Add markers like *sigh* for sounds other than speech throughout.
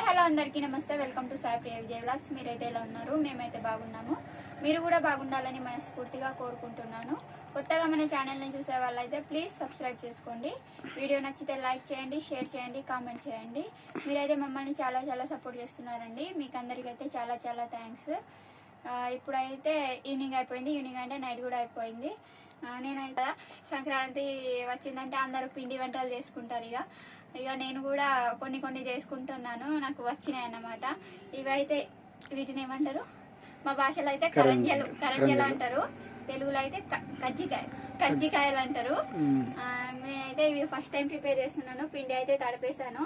Hi hello అందరికీ నమస్తే. Welcome to Sai Priya Vijay vlogs. మీరైతే ఎలా ఉన్నారు? మేమైతే బాగున్నాము. మీరు కూడా బాగుండాలని మనస్ఫూర్తిగా కోరుకుంటున్నాను. కొత్తగా మన ఛానల్ని చూసే వాళ్ళైతే ప్లీజ్ సబ్స్క్రైబ్ చేసుకోండి. వీడియో నచ్చితే లైక్ చేయండి షేర్ చేయండి కామెంట్ చేయండి. మీరైతే మమ్మల్ని చాలా చాలా సపోర్ట్ చేస్తున్నారండి. మీకు అందరికైతే చాలా చాలా థ్యాంక్స్. ఇప్పుడైతే ఈవినింగ్ అయిపోయింది. ఈవినింగ్ అంటే నైట్ కూడా అయిపోయింది. నేనైతే సంక్రాంతి వచ్చిందంటే అందరూ పిండి వంటలు చేసుకుంటారు ఇక. ఇక నేను కూడా కొన్ని కొన్ని చేసుకుంటున్నాను నాకు వచ్చినాయి అన్నమాట. ఇవైతే వీటిని ఏమంటారు? మా భాషలో అయితే కరంజలు కరంజలు. అంటారు. తెలుగులో అయితే కజ్జికాయ కజ్జికాయలు అంటారు. నేనైతే ఇవి ఫస్ట్ టైం ప్రిపేర్ చేస్తున్నాను. పిండి అయితే తడిపేశాను.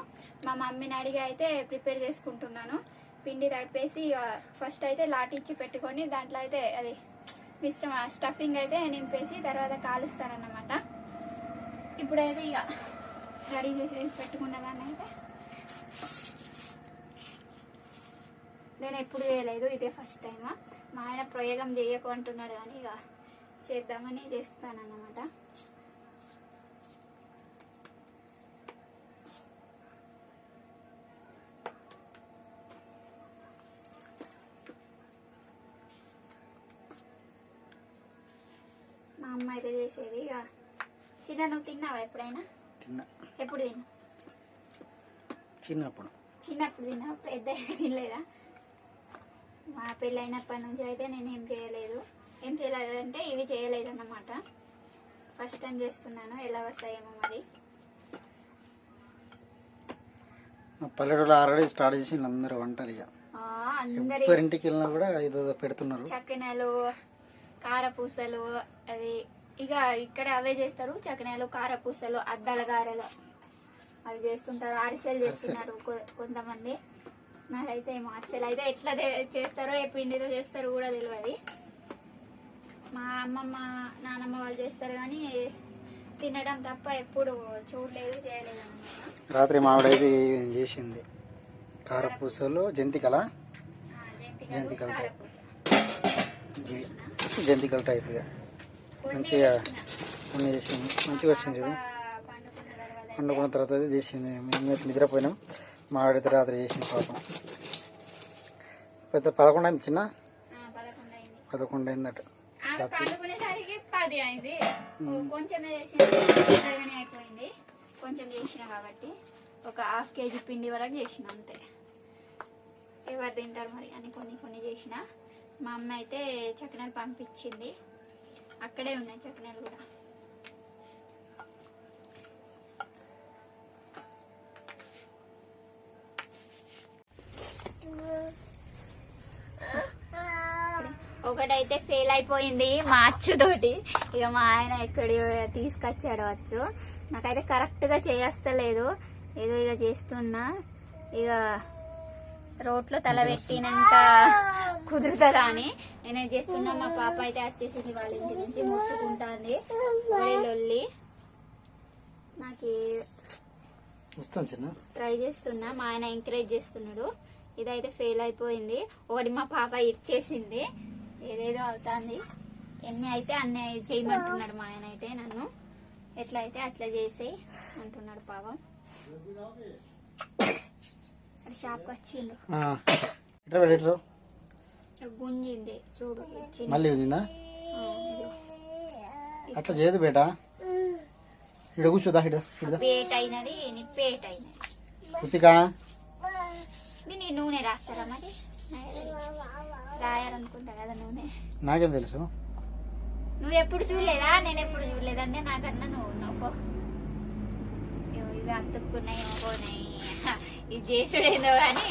మా మమ్మీని అడిగి అయితే ప్రిపేర్ చేసుకుంటున్నాను. పిండి తడిపేసి ఫస్ట్ అయితే లాటిచ్చి పెట్టుకొని దాంట్లో అయితే అది మిశ్రమ స్టఫింగ్ అయితే నింపేసి తర్వాత కాలుస్తానన్నమాట. ఇప్పుడైతే ఇక రెడీ చేసి పెట్టుకున్నదాన్ని అయితే నేను ఎప్పుడు చేయలేదు ఇదే ఫస్ట్ టైం మా ఆయన ప్రయోగం చేయకు అంటున్నాడు కానీ ఇక చేద్దామని చేస్తానన్నమాట. అయితే చేసేది. ఇక చిన్న నువ్వు తిన్నావా ఎప్పుడైనా? తిన్నా. ఎప్పుడు తిన్నా? చిన్నప్పుడు. చిన్నప్పుడు తిన్నా. పెద్ద తినలేదా? మా పెళ్ళైనప్పటి నుంచి అయితే నేను ఏం చేయలేదు. ఏం చేయలేదంటే ఇవి చేయలేదు అన్నమాట ఫస్ట్ టైం చేస్తున్నాను. ఎలా వస్తాయేమో మరి. మా పల్లెటూరులో ఆల్రెడీ స్టార్ట్ చేసి అందరూ వంటలు ఇక. ఎవరింటికి వెళ్ళినా కూడా ఏదో పెడుతున్నారు. చక్కెనలు కారపూసలు అది ఇక ఇక్కడ అవే చేస్తారు. చక్కెనలు కారపూసలు అద్దాల గారెలు అవి చేస్తుంటారు. అరిసెలు చేస్తున్నారు కొంతమంది. నాకైతే ఏమో అరిసెలు అయితే ఎట్లా చేస్తారో ఏ పిండితో చేస్తారో కూడా తెలియదు మా అమ్మమ్మ నానమ్మ వాళ్ళు చేస్తారు కానీ తినడం తప్ప ఎప్పుడు చూడలేదు చేయలేదు రాత్రి మావిడైతే చేసింది? కారపూసలు జంతికల? జంతికలు, జంతికలు. జంతికల టైప్. ఇక కొన్ని మంచిగా. కొన్ని చేసింది. మంచిగా వచ్చింది చూడు. పండుకున్న తర్వాత అయితే వండుకున్న తర్వాత అయితే చేసింది మేము నిద్రపోయినాం మావిడైతే రాత్రి చేసింది పాపం. పెద్ద పదకొండు అయింది చిన్న? పదకొండు అయింది. పదకొండు అయిందట. రాత్రి. కొంచెం చేసిన కాబట్టి ఒక హాఫ్ కేజీ పిండి వరకు చేసిన అంతే. ఎవరు తింటారు మరి? అని కొన్ని కొన్ని చేసిన. మా అమ్మ అయితే చకినాలు పంపించింది. అక్కడే ఉన్నాయి చకినాలు కూడా. ఒకటైతే ఫెయిల్ అయిపోయింది మా అచ్చుతోటి ఇక మా ఆయన ఎక్కడి తీసుకొచ్చాడు వచ్చు నాకైతే కరెక్ట్గా చేస్తలేదు. ఏదో ఇక చేస్తున్నా. ఇక రోట్లో తల పెట్టినాక కుదురుతుందా అని నేనే చేస్తున్నా మా పాప అయితే వచ్చేసింది వాళ్ళ ఇంటి నుంచి మొత్తుకుంటాంది ఒరే లొల్లి నాకు ట్రై చేస్తున్నా. మా ఆయన ఎంకరేజ్ చేస్తున్నాడు. ఇదైతే ఫెయిల్ అయిపోయింది. ఒకటి మా పాప ఇచ్చేసింది ఏదేదో అవుతుంది. ఎన్ని అయితే అన్ని చేయమంటున్నాడు మా ఆయన అయితే నన్ను. ఎట్లా అయితే అట్లా చేసి అంటున్నాడు పాపం. *coughs* షాప్కి వచ్చిండు. గుంజింది చూడు మళ్ళీ ఉందా. అట్లా చేయదు బేటా. ఇక్కడ కూర్చోదా పేట్ అయినది పేట్ అయినది. కృతికా. దీన్ని నూనె రాస్తారా మరి? రాయాలనుకుంటా కదా నూనె. నాకేం తెలుసు? నువ్వు ఎప్పుడు చూడలేదా? నేను ఎప్పుడు చూడలేదంటే నాకన్నా నువ్వు ఉన్నావు ఇవి అతుక్కున్నాయేమో పోనాయి. ఇది చేసుడేందో కానీ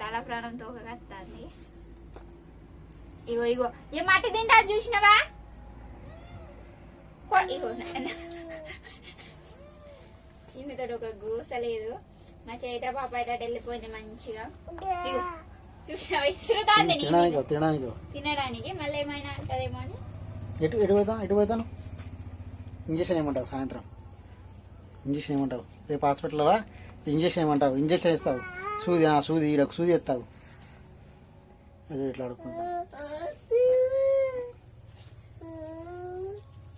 తల ప్రాణం తోకగత్తాంది ఇగో ఇగో. ఏ మట్టి తింటా చూసినవా? ఇగో ఈమెతో ఒక గూస లేదు. నా చైత్ర పాప అయితే వెళ్ళిపోయింది మంచిగా. తినడానికి మళ్ళీ ఏమైనా అంటదేమో అని. ఎటు ఎటు పోతాం ఎటు పోతాను ఇంజక్షన్ ఏమంటావు సాయంత్రం? ఇంజక్షన్ ఏమంటావు? రేపు హాస్పిటల్లా ఇంజక్షన్ ఏమంటావు? ఇంజక్షన్ ఇస్తావు సూది ఆ, సూది ఈడ ఒక సూది ఎత్తావు. ఇట్లా ఆడుకుంటా.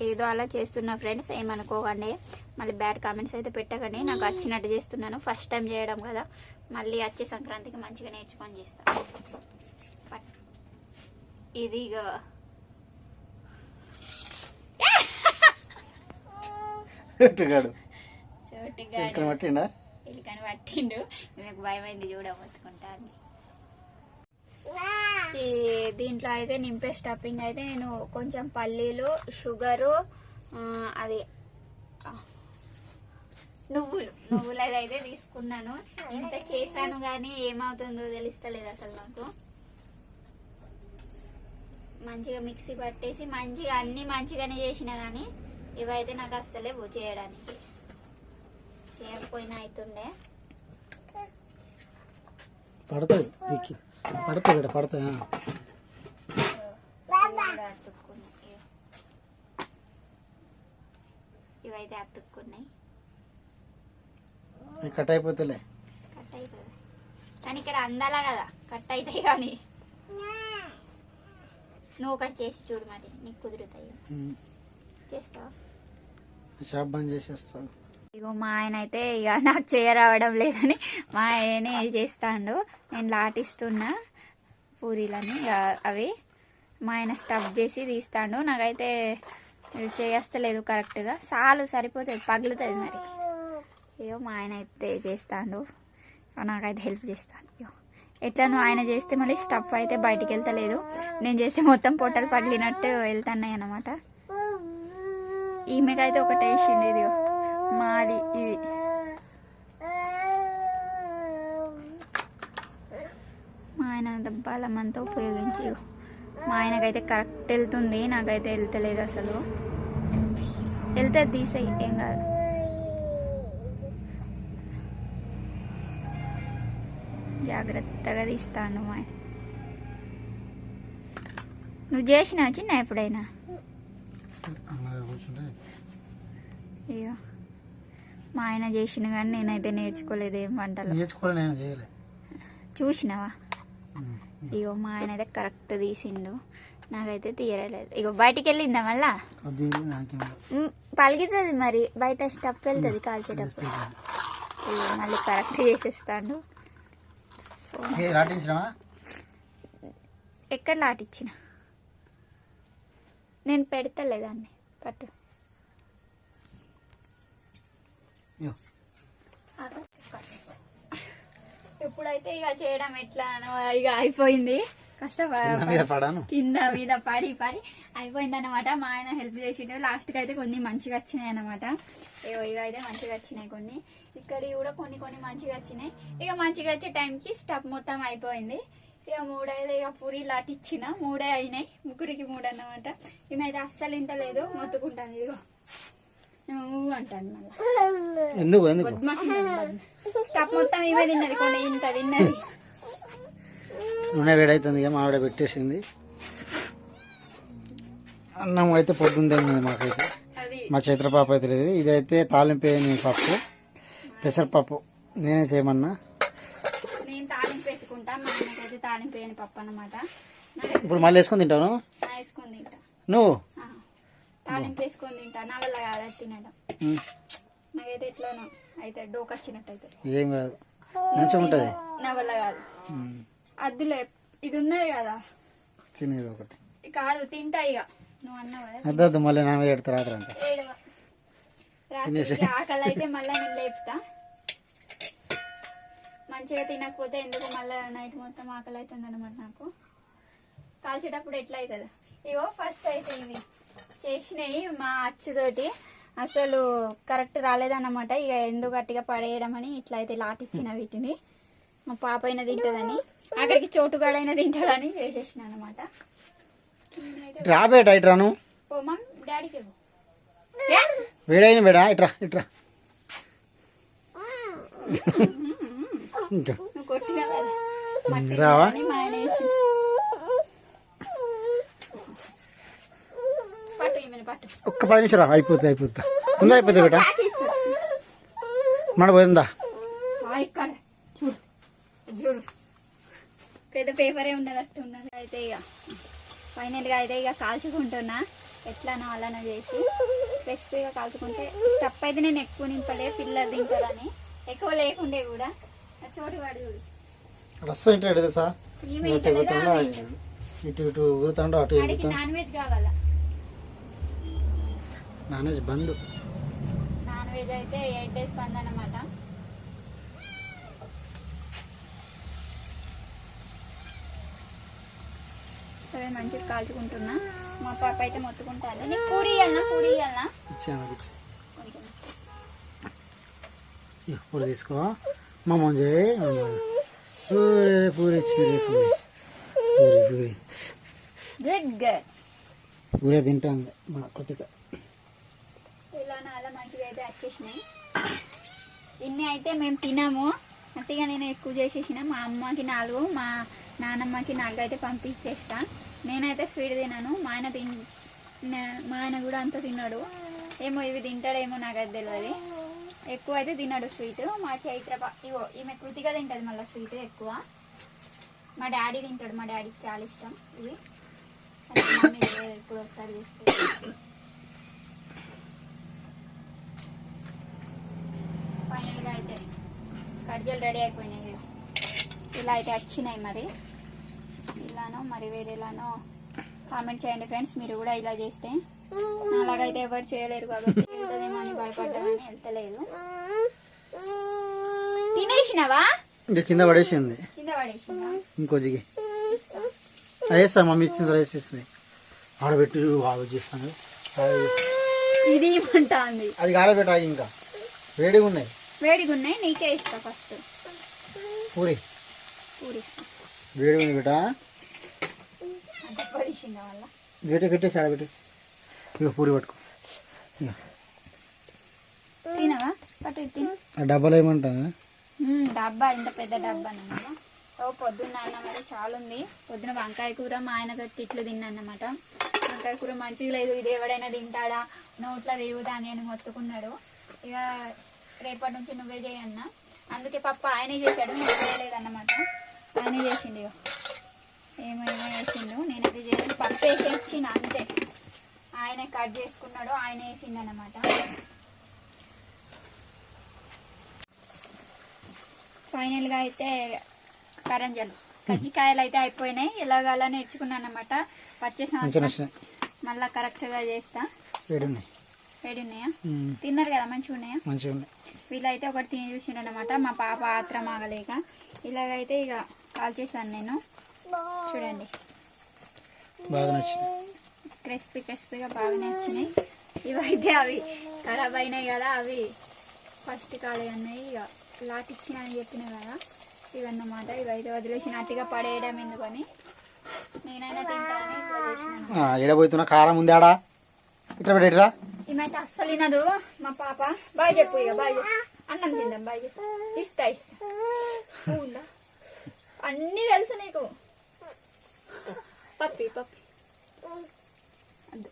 ఏదో అలా చేస్తున్నా ఫ్రెండ్స్ ఏమనుకోకండి. మళ్ళీ బ్యాడ్ కామెంట్స్ అయితే పెట్టకండి. నాకు వచ్చినట్టు చేస్తున్నాను. ఫస్ట్ టైం చేయడం కదా. మళ్ళీ వచ్చే సంక్రాంతికి మంచిగా నేర్చుకొని చేస్తాను పట్. ఇది పట్టిండా? పట్టిండు. మీకు భయమైంది చూడబోతుకుంటాను ఈ దీంట్లో అయితే నింపే స్టఫింగ్ అయితే నేను కొంచెం పల్లీలు షుగరు అది నువ్వులు నువ్వులు అయితే తీసుకున్నాను. ఇంత చేశాను కానీ ఏమవుతుందో తెలుస్తలేదు అసలు నాకు. మంచిగా మిక్సీ పట్టేసి మంచిగా అన్ని మంచిగానే చేసిన కానీ ఇవైతే నాకు అస్తలేవు చేయడానికి చేయకపోయినా అవుతుండే పడతాయి పడతాయి ఇక్కడ పడతాయి ఆ. ఇవి అతుక్కున్నాయి. ఇవైతే అతుక్కున్నాయి కట్ అయిపోతేలే. కట్ కానీ ఇక్కడ అందాలా కదా కట్ అవుతాయి కానీ. నువ్వు ఒకటి చేసి చూడు మరి నీకు కుదురుతాయి. చేస్తావా? షాప్ బంద్ చేసేస్తావు. ఇగో మా ఆయన అయితే ఇక నాకు చేయరావడం లేదని మా ఆయనే చేస్తాడు. నేను లాటిస్తున్నా పూరీలని ఇక అవి. మా ఆయన స్టఫ్ చేసి తీస్తాడు. నాకైతే చేయస్తలేదు కరెక్ట్గా. చాలు సరిపోతుంది పగులుతుంది మరి. ఇగో మా ఆయన అయితే చేస్తాడు. నాకైతే హెల్ప్ చేస్తాను ఇగో ఎట్లా ఆయన చేస్తే మళ్ళీ స్టఫ్ అయితే బయటికి వెళ్తలేదు నేను చేస్తే మొత్తం పొట్టలు పగిలినట్టు వెళ్తున్నాయి అనమాట ఈమెకైతే ఒకటి ఇదిగో మాది ఇది మా ఆయన అంత బలం అంతా ఉపయోగించి మా ఆయనకైతే కరెక్ట్ వెళ్తుంది నాకైతే వెళ్తలేదు అసలు. వెళ్తే తీసేయి ఏం కాదు. జాగ్రత్తగా తీస్తాను మా నువ్వు చేసినా చిన్న ఎప్పుడైనా? అయ్యో. మా ఆయన చేసిన కానీ నేనైతే నేర్చుకోలేదు ఏం వంటలు. నేర్చుకోవాలి నేను చేయలే. చూసినావా. ఇగో మా ఆయన అయితే కరెక్ట్ తీసిండు. నాకైతే తీయలేదు. ఇగో బయటికి వెళ్ళిందా మళ్ళా పలిగితుంది మరి. బయట స్టప్ వెళ్తుంది కాల్చేటప్పుడు. ఇగో మళ్ళీ కరెక్ట్ చేసేస్తాడు. ఎక్కడ లాటిచ్చిన? నేను పెడతలేదాన్ని పట్టు. ఎప్పుడైతే ఇక చేయడం ఎట్లా ఇక అయిపోయింది. నా కష్టపడ మీద పడాను. కింద మీద పడి పడి అయిపోయింది అనమాట మా ఆయన హెల్ప్ చేసిండు. లాస్ట్కి అయితే కొన్ని మంచిగా వచ్చినాయి అనమాట ఇగో ఇవి అయితే మంచిగా వచ్చినాయి కొన్ని. ఇక్కడ కూడా కొన్ని కొన్ని మంచిగా వచ్చినాయి. ఇక మంచిగా వచ్చే టైంకి స్టఫ్ మొత్తం అయిపోయింది. ఇక మూడైతే ఇక పూరి లాట్ ఇచ్చిన మూడే అయినాయి. ముగ్గురికి మూడు అన్నమాట. ఈమె అస్సలు ఇంటలేదు మొత్తుకుంటాను ఇదిగో. అంటాను ఎందుకు ఎందుకు? స్టఫ్ మొత్తం ఇవే తిన్నది కొన్ని ఇంత తిన్నది. నూనె వేడైతుంది ఇక మావిడ పెట్టేసింది. అన్నం అయితే పొద్దుందే ఉన్నది మాకైతే. మా చైత్రపాప అయితే లేదు. ఇదైతే తాలింపు వేయని పప్పు. పెసరపప్పు. నేనే చేయమన్నా. నేను తాలింపు వేసుకుంటా మా పప్పు అన్నమాట. ఇప్పుడు మళ్ళీ వేసుకొని తింటాను నువ్వు? తాలింపు వేసుకొని తింటా. నా వల్ల కాదు తినడం. నాకైతే ఎట్లానో అయితే డోక్ వచ్చినట్టు అయితే ఏం కాదు. మంచిగా ఉంటుంది. నా వల్ల కాదు. ఉమ్, అద్దులే ఇది ఉన్నది కదా. తినేది ఒకటి. కాదు తింటా ఇక నువ్వు అన్నావు కదా అద్దద్దు మళ్ళీ నా ఎడతారు రాత్రి. రాత్రికి ఆకలి అయితే మళ్ళీ నేను లేపుతా. మంచిగా తినకపోతే ఎందుకు మళ్ళీ నైట్ మొత్తం ఆకలి అవుతుంది అనమాట నాకు. కాల్చేటప్పుడు ఎట్లా అవుతుంది ఇగో ఫస్ట్ అయితే ఇవి చేసినాయి మా అచ్చుతోటి. అసలు కరెక్ట్ రాలేదన్నమాట. ఇక ఎందుకు గట్టిగా పడేయడం అని ఇట్లా అయితే లాటిచ్చిన వీటిని. మా పాప అయినా తింటుందని అక్కడికి చోటుగాడైనా తింటాడని చేసేసిన అనమాట రాబే ఇటు రాను. ఓ మమ్ డాడీకి ఇవ్వు. వేడైన వేడా ఇట్రా ఇట్రా రావా అని మా ఆయన వేసి పట్టు ఈమెను పట్టు ఒక్క పది నిమిషం అయిపోతుంది అయిపోతుంది ముందు అయిపోతుంది తాకిస్తా. మన పోయిందా? పెద్ద పేపరే ఉన్నది. అయితే ఇక ఫైనల్గా అయితే ఇక కాల్చుకుంటున్నా. ఎట్లానో అలానో చేసి. క్రిస్పీగా కాల్చుకుంటే స్టప్ అయితే నేను ఎక్కువ నింపలే పిల్లలు తింటారని. ఎక్కువ లేకుండే కూడా. చోటు వాడు చూడు. రస్సం తెలుసా? ఈమె ఇటు ఇటు ఊరుతాండో అటు నాన్ వెజ్ కావాలా? నాన్ వెజ్ బంద్. నాన్ వెజ్ అయితే ఎయిట్ డేస్ బంద్ అనమాట సరే మంచిగా కాల్చుకుంటున్నా. మా పాప అయితే మొత్తుకుంటాను నీకు పూరి ఇవ్వాలనా పూరి ఇక పూరి తీసుకో. మా మంజే పూరి పూరి పూరి. పూరి పూరి. గుడ్ గుడ్ పూరే తింటాను మా కృతిక. అలా మంచిగా అయితే వచ్చేసినాయి. ఇన్ని అయితే మేము తినాము. అంతేగా నేను ఎక్కువ చేసేసిన. మా అమ్మకి నాలుగు మా నానమ్మకి నాలుగు అయితే పంపించేస్తా. నేనైతే స్వీట్ తినాను. మా ఆయన తిన్ మా ఆయన కూడా అంత తిన్నాడు ఏమో ఇవి తింటాడేమో నాకు అది తెలియదు ఎక్కువ అయితే తిన్నాడు స్వీట్. మా చైత్ర ఇవో ఈమె కృతిగా తింటది మళ్ళీ స్వీట్ ఎక్కువ. మా డాడీ తింటాడు. మా డాడీకి చాలా ఇష్టం ఇవి. ఎప్పుడు ఒకసారి చేస్తుంది ఫైనల్గా అయితే కర్జలు రెడీ అయిపోయినాయి. ఇలా అయితే వచ్చినాయి మరి. ఇలానో మరి వేరేలానో కామెంట్ చేయండి ఫ్రెండ్స్ మీరు కూడా ఇలా చేస్తే. అలాగైతే ఎవరు చేయలేరు కాబట్టి వెళ్తుందేమో అని భయపడ్డా కానీ వెళ్తలేదు. తినేసినవా? ఇంకా కింద పడేసింది. కింద పడేసినా ఇంకో జిగి. వేస్తా మమ్మీ ఇచ్చిన తర్వాత వేసేస్తుంది ఆడబెట్టి బాగా చేస్తాను. ఇది ఇవ్వమంటుంది అది కాలబెట్ట ఇంకా. వేడిగా ఉన్నాయి. వేడిగా ఉన్నాయి నీకే ఇస్తా ఫస్ట్ పూరి. పూరిస్తా. వేడిగా ఉంది వల్ల వేట కట్టేసి ఆడబెట్టేసి ఇక పూరి పట్టుకో. తినవా? పట్టు తిను. డబ్బాలో ఏమంటా డబ్బా ఇంత పెద్ద డబ్బా అన్నమాట. ఓ పొద్దున్న అన్న మరి చాలా ఉంది పొద్దున వంకాయ కూర మా ఆయనతో తిట్లు తిన్నా అన్నమాట వంకాయ కూర మంచిగా లేదు. ఇది ఎవడైనా తింటాడా? నోట్లో తిరుగుతాని అని మొత్తుకున్నాడు. ఇక రేపటి నుంచి నువ్వే చేయన్నా అందుకే పప్ప ఆయనే చేశాడు నేను చేయలేదన్నమాట. ఆయనే చేసిండు ఇక ఏమో ఏమో వేసిండు నేనైతే చేయలేదు. పప్పు వేసి ఇచ్చిన అంతే. ఆయన కట్ చేసుకున్నాడు ఆయన వేసిండు అన్నమాట ఫైనల్గా అయితే కరంజలు. కజ్జికాయలు అయితే అయిపోయినాయి ఇలాగలా నేర్చుకున్నాను అనమాట వచ్చే సంవత్సరం మళ్ళా కరెక్ట్గా చేస్తా వేడి ఉన్నాయి? తిన్నారు కదా మంచిగా ఉన్నాయా? మంచిగా ఉన్నాయి. వీళ్ళైతే ఒకటి తిని చూసిండు అనమాట మా పాప ఆత్రం ఆగలేక. ఇలాగైతే ఇక కాల్ చేశాను నేను. చూడండి. బాగా నచ్చినాయి క్రిస్పీ క్రిస్పీగా బాగా నచ్చినాయి. ఇవైతే అవి ఖరాబ్ అయినాయి కదా అవి ఫస్ట్ కాలే అన్నాయి. ఇక లాట్ ఇచ్చిన అని చెప్పిన కదా ఇవన్నమాట. ఇవైతే వదిలేసినట్టుగా పడేయడం ఎందుకని. నేనైనా ఆ, ఎడబోతున్నా కారం ఉంది ఆడా ఇట్లా పెట్టేట్రా ఈమెయితే అస్సలు వినదు మా పాప. బాయ్ చెప్పు ఇక బాయ్ చెప్పు. అన్నం తిందాం బాయ్ చెప్పు. ఇస్తా ఇస్తా ఉందా అన్నీ తెలుసు నీకు. పప్పి పప్పి. అద్దు.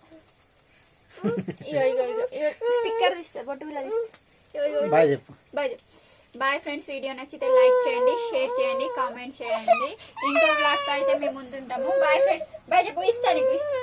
ఇగో ఇగో ఇగో ఇగో స్టిక్కర్ తీస్తా బొట్టు బిల్ల తీస్తా. బాయ్ చెప్పు. బాయ్ చెప్పు. బాయ్ ఫ్రెండ్స్ వీడియో నచ్చితే లైక్ చేయండి షేర్ చేయండి కామెంట్ చేయండి. ఇంకో బ్లాగ్ అయితే మేము ముందుంటాము. బాయ్ ఫ్రెండ్స్ బాయ్ చెప్పు. ఇస్తా నీకు ఇస్తా.